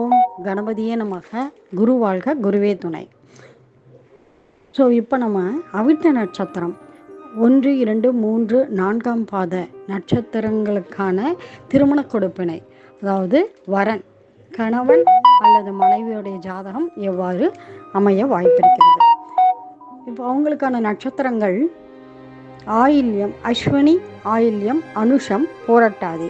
ஓம் கணபதியே நமக. குரு வாழ்க குருவே துணை. ஸோ இப்போ நம்ம அவிட்ட நட்சத்திரம். ஒன்று இரண்டு மூன்று நான்காம் பாத நட்சத்திரங்களுக்கான திருமண கொடுப்பினை. அதாவது வரன் கணவன் அல்லது மனைவியுடைய ஜாதகம் எவ்வாறு அமைய வாய்ப்பிருக்கிறது? இப்போ அவங்களுக்கான நட்சத்திரங்கள் ஆயில்யம் அஸ்வினி ஆயில்யம் அனுஷம் போராட்டாதி.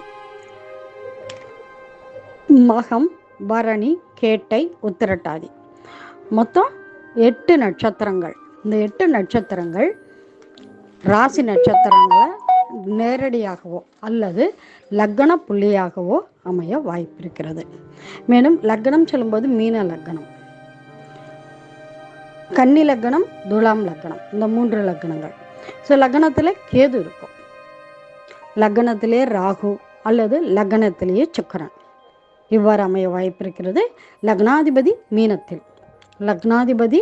மகம் பரணி கேட்டை உத்திரட்டாதி. மொத்தம் எட்டு நட்சத்திரங்கள். இந்த எட்டு நட்சத்திரங்கள் ராசி நட்சத்திரங்களை நேரடியாகவோ அல்லது லக்கண புள்ளியாகவோ அமைய வாய்ப்பிருக்கிறது. மேலும் லக்கணம் சொல்லும்போது மீன லக்னம். கன்னி லக்கணம் துலாம் லக்கணம் இந்த மூன்று லக்னங்கள். ஸோ லக்னத்தில் கேது இருக்கும். லக்னத்திலே ராகு அல்லது லக்னத்திலேயே சுக்கரன். இவ்வாறு அமைய வாய்ப்பிருக்கிறது. லக்னாதிபதி மீனத்தில். லக்னாதிபதி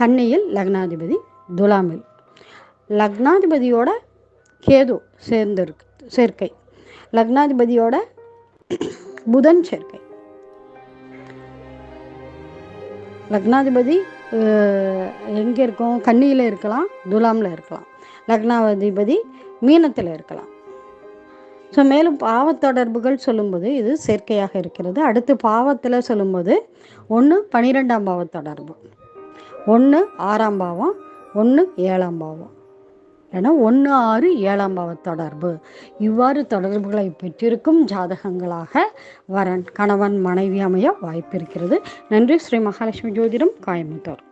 கன்னியில் லக்னாதிபதி துலாமில். லக்னாதிபதியோட கேது சேர்ந்திருக்கு சேர்க்கை. லக்னாதிபதியோட புதன் சேர்க்கை. லக்னாதிபதி எங்கே இருக்கும்? கன்னியில் இருக்கலாம் துலாமில் இருக்கலாம். லக்னாதிபதி மீனத்தில் இருக்கலாம். ஸோ மேலும் பாவத்தொடர்புகள் சொல்லும்போது இது சேர்க்கையாக இருக்கிறது. அடுத்து பாவத்தில் சொல்லும்போது ஒன்று பனிரெண்டாம் பாவ தொடர்பு ஒன்று ஆறாம் பாவம் ஒன்று ஏழாம் பாவம். ஏன்னா ஒன்று ஆறு ஏழாம் பாவ தொடர்பு இவ்வாறு தொடர்புகளை பெற்றிருக்கும் ஜாதகங்களாக வரன் கணவன் மனைவி அமைய வாய்ப்பிருக்கிறது. நன்றி. ஸ்ரீ மகாலட்சுமி ஜோதிடம் கோயம்புத்தூர்.